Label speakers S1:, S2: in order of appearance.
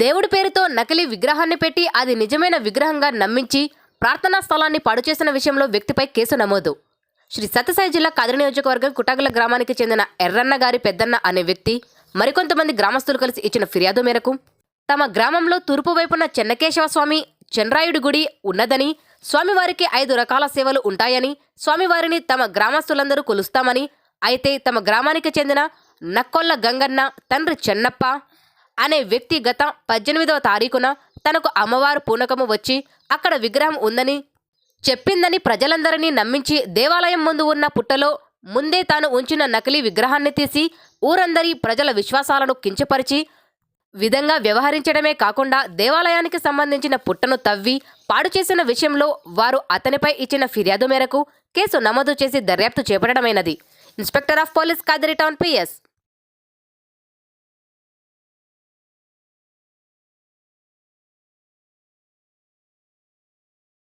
S1: దేవుడి పేరుతో నకిలీ విగ్రహాన్ని పెట్టి అది నిజమైన విగ్రహంగా నమ్మించి ప్రార్థనా స్థలాన్ని పాడు చేసిన విషయంలో వ్యక్తిపై కేసు నమోదు. శ్రీ సత్యసాయి జిల్లా కదిరి నియోజకవర్గం కుటగల గ్రామానికి చెందిన ఎర్రన్న గారి పెద్దన్న అనే వ్యక్తి మరికొంతమంది గ్రామస్తులు కలిసి ఇచ్చిన ఫిర్యాదు మేరకు తమ గ్రామంలో తూర్పు వైపున చెన్నకేశవ స్వామి గుడి ఉన్నదని స్వామివారికి ఐదు రకాల సేవలు ఉంటాయని స్వామివారిని తమ గ్రామస్తులందరూ కొలుస్తామని అయితే తమ గ్రామానికి చెందిన నక్కొల్ల గంగన్న తండ్రి చెన్నప్ప అనే వ్యక్తి గత పద్దెనిమిదవ తారీఖున తనకు అమ్మవారు పూనకము వచ్చి అక్కడ విగ్రహం ఉందని చెప్పిందని ప్రజలందరినీ నమ్మించి దేవాలయం ముందు ఉన్న పుట్టలో ముందే తాను ఉంచిన నకిలీ విగ్రహాన్ని తీసి ఊరందరి ప్రజల విశ్వాసాలను కించపరిచి విధంగా వ్యవహరించడమే కాకుండా దేవాలయానికి సంబంధించిన పుట్టను తవ్వి పాడు చేసిన విషయంలో వారు అతనిపై ఇచ్చిన ఫిర్యాదు మేరకు కేసు నమోదు చేసి దర్యాప్తు చేపట్టడమైనది. Inspector of police Kadiri town PS